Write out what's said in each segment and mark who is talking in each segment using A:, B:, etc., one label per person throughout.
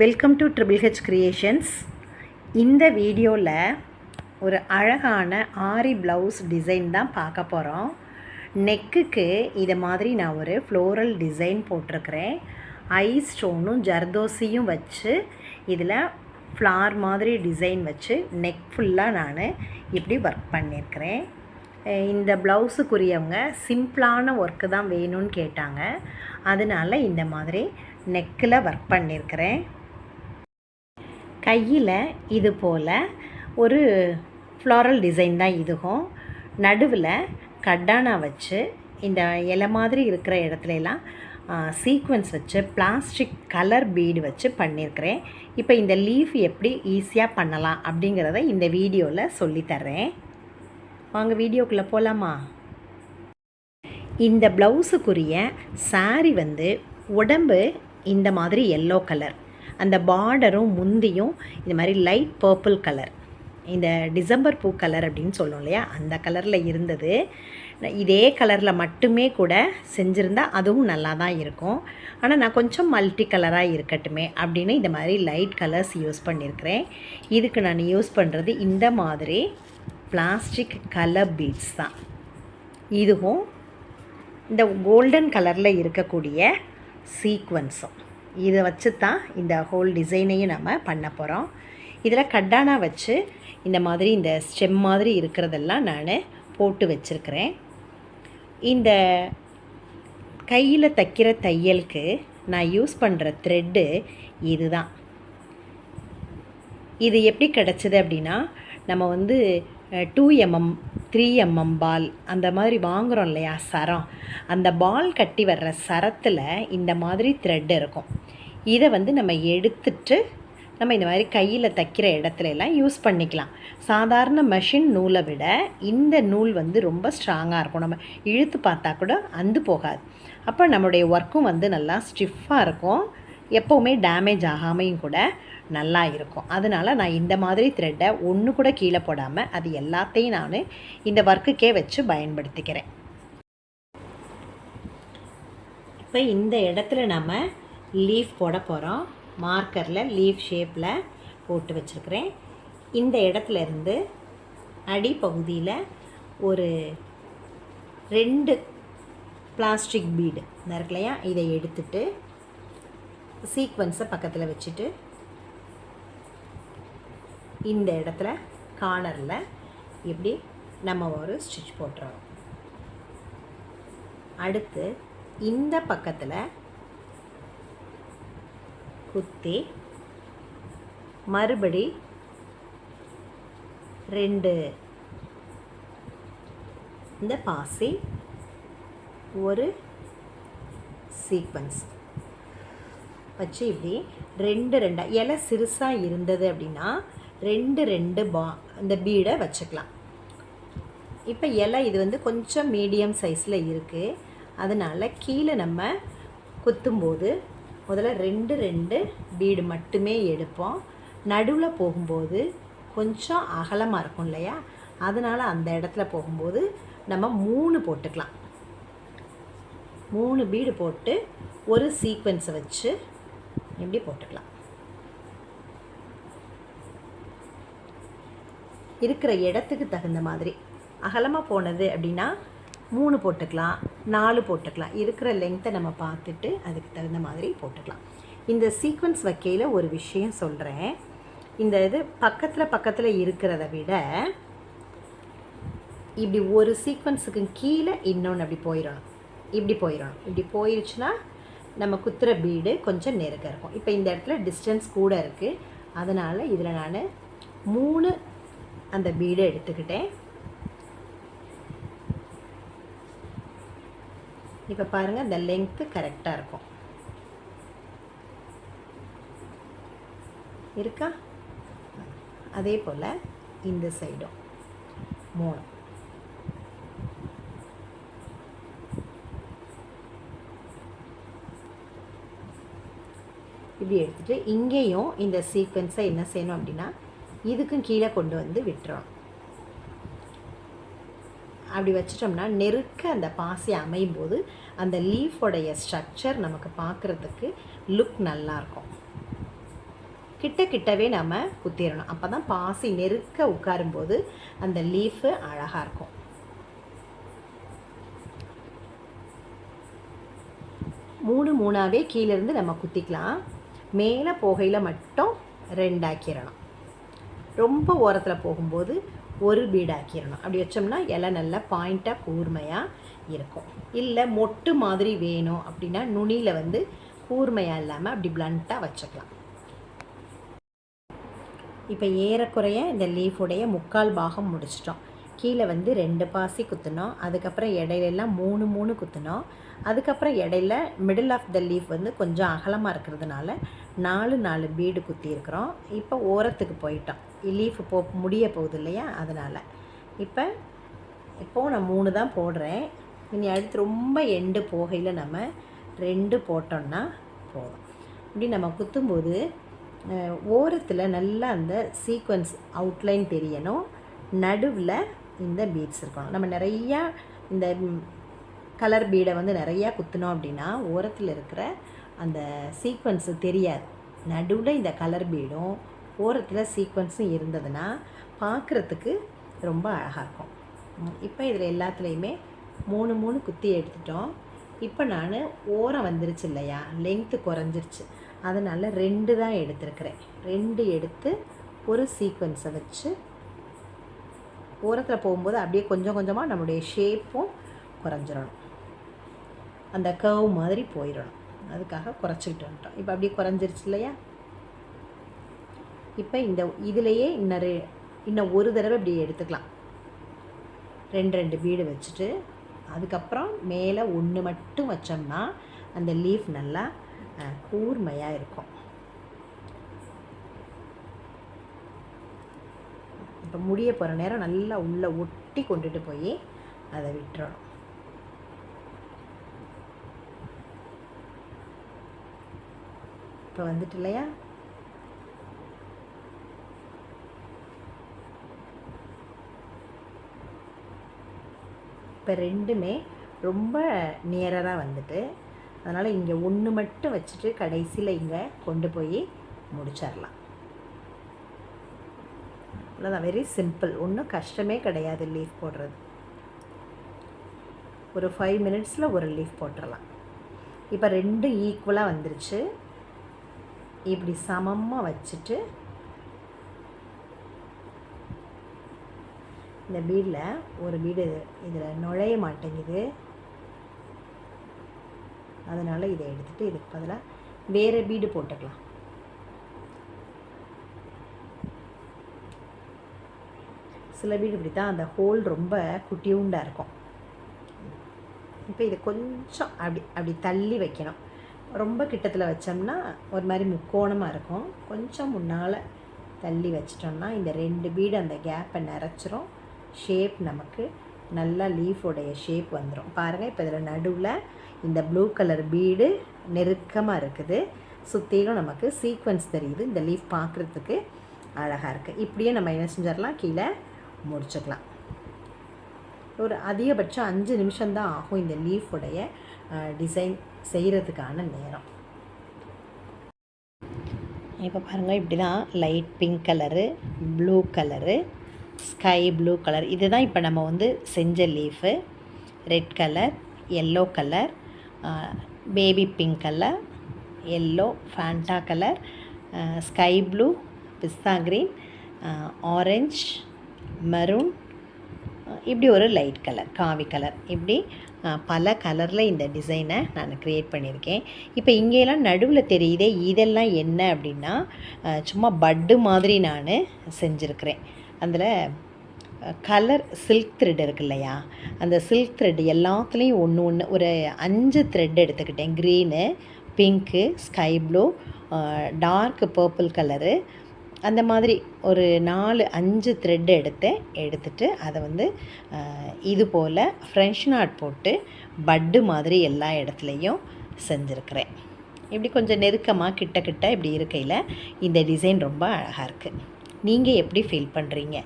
A: Welcome to triple H creations இந்த வீடியோவில் ஒரு அழகான ஆரி ப்ளவுஸ் டிசைன் தான் பார்க்க போகிறோம் நெக்குக்கு இதை மாதிரி நான் ஒரு ஃப்ளோரல் டிசைன் போட்டிருக்கிறேன். ஐ ஸ்டோனும் ஜர்தோசியும் வச்சு இதில் ஃப்ளார் மாதிரி டிசைன் வச்சு நெக் ஃபுல்லாக நான் இப்படி ஒர்க் பண்ணியிருக்கிறேன் இந்த ப்ளவுஸுக்குரியவங்க சிம்பிளான ஒர்க்கு தான் வேணும்னு கேட்டாங்க. அதனால் இந்த மாதிரி நெக்கில் ஒர்க் பண்ணியிருக்கிறேன் கையில் இது போல் ஒரு ஃப்ளாரல் டிசைன் தான் இதுவும். நடுவில் கட்டானா வச்சு இந்த இலை மாதிரி இருக்கிற இடத்துலலாம் சீக்வன்ஸ் வச்சு பிளாஸ்டிக் கலர் பீடு வச்சு பண்ணியிருக்கிறேன். இப்போ இந்த லீஃப் எப்படி ஈஸியாக பண்ணலாம் அப்படிங்கிறத இந்த வீடியோவில் சொல்லித்தர்றேன். வாங்க வீடியோக்குள்ளே போகலாமா இந்த ப்ளவுஸுக்குரிய சாரி வந்து உடம்பு இந்த மாதிரி எல்லோ கலர் அந்த பார்டரும் முந்தியும் இந்த மாதிரி லைட் பர்பிள் கலர் இந்த டிசம்பர் பூ கலர் அப்படின்னு சொல்லுவோம் இல்லையா? அந்த கலரில் இருந்தது. இதே கலரில் மட்டுமே கூட செஞ்சுருந்தா அதுவும் நல்லா தான் இருக்கும். ஆனால் நான் கொஞ்சம் மல்டி கலராக இருக்கட்டுமே அப்படின்னு இந்த மாதிரி லைட் கலர்ஸ் யூஸ் பண்ணியிருக்கிறேன் இதுக்கு நான் யூஸ் பண்ணுறது இந்த மாதிரி பிளாஸ்டிக் கலர் பீட்ஸ் தான். இதுவும் இந்த கோல்டன் கலரில் இருக்கக்கூடிய சீக்வன்ஸும் இதை வச்சு தான் இந்த ஹோல் டிசைனையும் நம்ம பண்ண போகிறோம் இதில் கட்டானா வச்சு இந்த மாதிரி இந்த ஸ்டெம் மாதிரி இருக்கிறதெல்லாம் நான் போட்டு வச்சுருக்கிறேன். இந்த கையில் தைக்கிற தையலுக்கு நான் யூஸ் பண்ணுற த்ரெட்டு இதுதான். இது எப்படி கிடச்சிது அப்படின்னா நம்ம வந்து two mm three mm ball அந்த மாதிரி வாங்குகிறோம் இல்லையா சரம். அந்த பால் கட்டி வர்ற சரத்தில் இந்த மாதிரி த்ரெட் இருக்கும். இதை வந்து நம்ம எடுத்துட்டு நம்ம இந்த மாதிரி கையில் தைக்கிற இடத்துல எல்லாம் யூஸ் பண்ணிக்கலாம். சாதாரண மெஷின் நூலை விட இந்த நூல் வந்து ரொம்ப ஸ்ட்ராங்காக இருக்கும். நம்ம இழுத்து பார்த்தா கூட அந்து போகாது. அப்போ நம்மளுடைய ஒர்க்கும் வந்து நல்லா ஸ்டிஃபாக இருக்கும். எப்போவுமே டேமேஜ் ஆகாமையும் கூட நல்லா இருக்கும். அதனால் நான் இந்த மாதிரி த்ரெட்டை ஒன்று கூட கீழே போடாமல் அது எல்லாத்தையும் நான் இந்த ஒர்க்குக்கே வச்சு பயன்படுத்திக்கிறேன். இப்போ இந்த இடத்துல நம்ம லீஃப் போட போகிறோம் மார்க்கரில் லீஃப் ஷேப்பில் போட்டு வச்சுருக்கிறேன். இந்த இடத்துல இருந்து அடிப்பகுதியில் ஒரு ரெண்டு பிளாஸ்டிக் பீடு இருக்கு இதை எடுத்துட்டு சீக்வன்ஸை பக்கத்தில் வச்சுட்டு இந்த இடத்துல கார்னரில் இப்படி நம்ம ஒரு ஸ்டிச் போட்டுறோம். அடுத்து இந்த பக்கத்தில் குத்தி மறுபடி ரெண்டு. இந்த பாசி ஒரு சீக்வன்ஸ் வச்சு இப்படி ரெண்டு ரெண்டாக இலை சிறுசாக இருந்தது அப்படின்னா ரெண்டு ரெண்டு பா இந்த பீடை வச்சுக்கலாம். இப்போ இலை இது வந்து கொஞ்சம் மீடியம் சைஸில் இருக்குது அதனால் கீழே நம்ம குத்தும்போது முதல்ல ரெண்டு ரெண்டு பீடு மட்டுமே எடுப்போம். நடுவில் போகும்போது கொஞ்சம் அகலமாக இருக்கும் இல்லையா? அதனால் அந்த இடத்துல போகும்போது நம்ம மூணு போட்டுக்கலாம். மூணு பீடு போட்டு ஒரு சீக்வன்ஸை வச்சு இப்படி போட்டுக்கலாம். இருக்கிற இடத்துக்கு தகுந்த மாதிரி. அகலமாக போனது அப்படின்னா மூணு போட்டுக்கலாம். நாலு போட்டுக்கலாம். இருக்கிற லெங்க்த்தை நம்ம பார்த்துட்டு அதுக்கு தகுந்த மாதிரி போட்டுக்கலாம். இந்த சீக்வன்ஸ் வைக்கையில் ஒரு விஷயம் சொல்கிறேன் இந்த இது பக்கத்தில் பக்கத்தில் இருக்கிறத விட இப்படி ஒரு சீக்வன்ஸுக்கு கீழே இன்னொன்று அப்படி போயிடணும். இப்படி போயிடணும். இப்படி போயிடுச்சுன்னா நம்ம குத்துற பீடு கொஞ்சம் நெருக்க இருக்கும். இப்போ இந்த இடத்துல டிஸ்டன்ஸ் கூட இருக்குது அதனால் இதில் நான் மூணு அந்த பீடை எடுத்துக்கிட்டேன். இப்போ பாருங்கள் இந்த லெங்க்த்து கரெக்டாக இருக்கும். இருக்கா? அதே போல் இந்த சைடும் மூணு. இப்படி எடுத்துகிட்டு இங்கேயும் இந்த சீக்வன்ஸை என்ன செய்யணும் அப்படின்னா இதுக்கும் கீழே கொண்டு வந்து விட்டுறோம் அப்படி வச்சிட்டோம்னா நெருக்க அந்த பாசி அமையும் போது அந்த லீஃபோடைய ஸ்ட்ரக்சர் நமக்கு பார்க்குறதுக்கு லுக் நல்லாயிருக்கும். கிட்ட கிட்டவே நம்ம குத்திடணும் அப்போ தான் பாசி நெருக்க உட்காரும்போது அந்த லீஃபு அழகாக இருக்கும். மூணு மூணாவே கீழேருந்து நம்ம குத்திக்கலாம். மேலே போகையில் மட்டும் ரெண்டாக்கிடணும் ரொம்ப ஓரத்தில் போகும்போது ஒரு பீடாக்கிடணும் அப்படி வச்சோம்னா இலை நல்லா பாயிண்ட்டாக கூர்மையாக இருக்கும். இல்லை மொட்டு மாதிரி வேணும் அப்படின்னா நுனியில் வந்து கூர்மையாக இல்லாமல் அப்படி பிளண்ட்டாக வச்சுக்கலாம். இப்போ ஏறக்குறைய இந்த லீஃபுடைய முக்கால் பாகம் முடிச்சிட்டோம். கீழே வந்து ரெண்டு பாசி குத்தினோம். அதுக்கப்புறம் இடையிலெல்லாம் மூணு மூணு குத்தினோம். அதுக்கப்புறம் இடையில மிடில் ஆஃப் த லீஃப் வந்து கொஞ்சம் அகலமாக இருக்கிறதுனால நாலு நாலு பீடு குத்தியிருக்கிறோம். இப்போ ஓரத்துக்கு போயிட்டோம். லீஃப் போ முடிய போகுது இல்லையா? அதனால். இப்போ இப்போது நான் மூணு தான் போடுறேன். இனி அடுத்து ரொம்ப எண்டு போகையில் நம்ம ரெண்டு போட்டோம்னா போதும். இப்படி நம்ம குத்தும்போது ஓரத்தில் நல்லா அந்த சீக்வன்ஸ் அவுட்லைன் தெரியணும். நடுவில் இந்த பீட்ஸ் இருக்கணும் நம்ம நிறையா இந்த கலர் பீடை வந்து நிறையா குத்தினோம் அப்படின்னா ஓரத்தில் இருக்கிற அந்த சீக்வன்ஸு தெரியாது. நடுவில் இந்த கலர் பீடும் ஓரத்தில் சீக்வன்ஸும் இருந்ததுன்னா பார்க்குறதுக்கு ரொம்ப அழகாக இருக்கும். இப்போ இதில் எல்லாத்துலேயுமே மூணு மூணு குத்தி எடுத்துட்டோம். இப்போ நான் ஓரம் வந்துருச்சு இல்லையா? லெங்க்த்து குறைஞ்சிருச்சு. அதனால் ரெண்டு தான் எடுத்திருக்கிறேன். ரெண்டு எடுத்து ஒரு சீக்வன்ஸை வச்சு ஓரத்தில் போகும்போது அப்படியே கொஞ்சம் கொஞ்சமாக நம்மளுடைய ஷேப்பும் குறைஞ்சிடணும். அந்த கர்வ் மாதிரி போயிடணும். அதுக்காக குறைச்சிக்கிட்டு வந்துட்டோம். இப்போ அப்படியே குறைஞ்சிருச்சு இல்லையா? இப்போ இந்த இதுலேயே இன்னொரு இன்னும் ஒரு தடவை இப்படி எடுத்துக்கலாம். ரெண்டு ரெண்டு வீடு வச்சுட்டு அதுக்கப்புறம் மேலே ஒன்று மட்டும் வச்சோம்னா அந்த லீஃப் நல்லா கூர்மையாக இருக்கும். இப்போ முடிய போகிற நேரம் நல்லா உள்ளே ஒட்டி கொண்டுட்டு போய் அதை விட்டுறணும். இப்போ வந்துட்டு இல்லையா? இப்போ ரெண்டுமே ரொம்ப நியராக வந்துட்டு அதனால் இங்கே ஒன்று மட்டும் வச்சுட்டு கடைசியில் இங்கே கொண்டு போய் முடிச்சிடலாம் அவ்வளோதான் வெரி சிம்பிள் ஒன்றும் கஷ்டமே கிடையாது லீஃப் போடுறது. ஒரு ஃபைவ் மினிட்ஸில் ஒரு லீஃப் போட்டுடலாம் இப்போ ரெண்டும் ஈக்குவலாக வந்துருச்சு. இப்படி சமமாக வச்சுட்டு இந்த பீடில் ஒரு பீடு இதில் நுழைய மாட்டேங்குது. அதனால் இதை எடுத்துகிட்டு இதுக்கு பதிலாக வேறு பீடு போட்டுக்கலாம். சில வீடு இப்படி தான் அந்த ஹோல் ரொம்ப குட்டியூண்டாக இருக்கும். இப்போ இதை கொஞ்சம் அப்படி அப்படி தள்ளி வைக்கணும். ரொம்ப கிட்டத்தில் வச்சோம்னா ஒரு மாதிரி முக்கோணமாக இருக்கும். கொஞ்சம் முன்னால் தள்ளி வச்சிட்டோம்னா இந்த ரெண்டு பீடு அந்த கேப்பை நிறச்சிரும். ஷேப் நமக்கு நல்லா லீஃபோடைய ஷேப் வந்துடும் பாருங்கள் இப்போ இதில் நடுவில் இந்த ப்ளூ கலர் பீடு நெருக்கமாக இருக்குது. சுற்றிலும் நமக்கு சீக்வன்ஸ் தெரியுது. இந்த லீஃப் பார்க்குறதுக்கு அழகாக இருக்குது இப்படியே நம்ம என்ன செஞ்சிடலாம்? கீழே முடிச்சுக்கலாம். ஒரு அதிகபட்சம் அஞ்சு நிமிஷம்தான் ஆகும் இந்த லீஃபுடைய டிசைன் செய்கிறதுக்கான நேரம். இப்போ பாருங்கள் இப்படி தான் light pink colour blue colour sky blue colour. இதுதான் இப்போ நம்ம வந்து செஞ்ச leaf. Red colour yellow colour baby pink colour yellow Fanta colour sky blue பிஸ்தா க்ரீன் ஆரஞ்ச் மரூன் இப்படி ஒரு லைட் கலர் காவி கலர் இப்படி பல கலரில் இந்த டிசைனை நான் க்ரியேட் பண்ணியிருக்கேன். இப்போ இங்கேலாம் நடுவில் தெரியுதே இதெல்லாம் என்ன அப்படின்னா சும்மா பட்டு மாதிரி நான் செஞ்சுருக்கிறேன். அதில் கலர் சில்க் த்ரெட் இருக்கு இல்லையா? அந்த சில்க் த்ரெட் எல்லாத்துலேயும் ஒன்று ஒன்று ஒரு அஞ்சு த்ரெட் எடுத்துக்கிட்டேன். Green pink sky blue dark purple colour அந்த மாதிரி ஒரு நாலு அஞ்சு த்ரெட் எடுத்தேன் எடுத்துட்டு அதை வந்து இது போல் ஃப்ரெஞ்ச் நாட் போட்டு பட்டு மாதிரி எல்லா இடத்துலையும் செஞ்சுருக்கிறேன். இப்படி கொஞ்சம் நெருக்கமாக கிட்ட கிட்ட இப்படி இருக்கையில் இந்த டிசைன் ரொம்ப அழகாக இருக்குது நீங்கள் எப்படி ஃபீல் பண்ணுறீங்க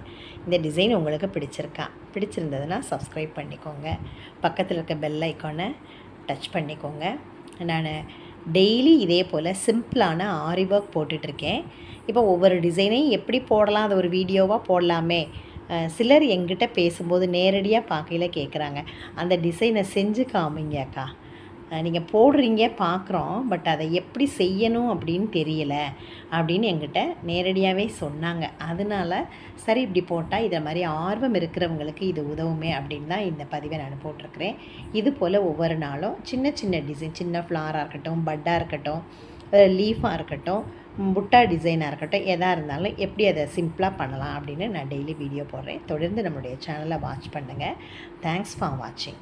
A: இந்த டிசைன் உங்களுக்கு பிடிச்சிருக்கா? பிடிச்சிருந்ததுன்னா சப்ஸ்கிரைப் பண்ணிக்கோங்க. பக்கத்தில் இருக்க பெல் ஐக்கானை டச் பண்ணிக்கோங்க. நான் டெய்லி இதே போல் சிம்பிளான ஆரி ஒர்க் போட்டுட்ருக்கேன். இப்போ ஒவ்வொரு டிசைனையும் எப்படி போடலாம்? அது ஒரு வீடியோவாக போடலாமே? சிலர் எங்கிட்ட பேசும்போது நேரடியாக பார்க்கையில் கேட்குறாங்க அந்த டிசைனை செஞ்சு காமிங்க அக்கா. நீங்கள் போடுறீங்க பார்க்குறோம் பட் அதை எப்படி செய்யணும் அப்படின்னு தெரியல அப்படின்னு எங்கிட்ட நேரடியாகவே சொன்னாங்க. அதனால சரி இப்படி போட்டால் இதை மாதிரி ஆர்வம் இருக்கிறவங்களுக்கு இது உதவுமே அப்படின்னு தான் இந்த பதிவை நான் போட்டிருக்கிறேன். இது போல் ஒவ்வொரு நாளும் சின்ன சின்ன டிசைன் சின்ன ஃப்ளாராக இருக்கட்டும் பட்டாக இருக்கட்டும் லீஃபாக இருக்கட்டும் புட்டா டிசைனாக இருக்கட்டும் எதாக இருந்தாலும் எப்படி அதை சிம்பிளாக பண்ணலாம் அப்படின்னு நான் டெய்லி வீடியோ போடுறேன். தொடர்ந்து நம்மளுடைய சேனலை வாட்ச் பண்ணுங்கள் தேங்க்ஸ் ஃபார் வாட்சிங்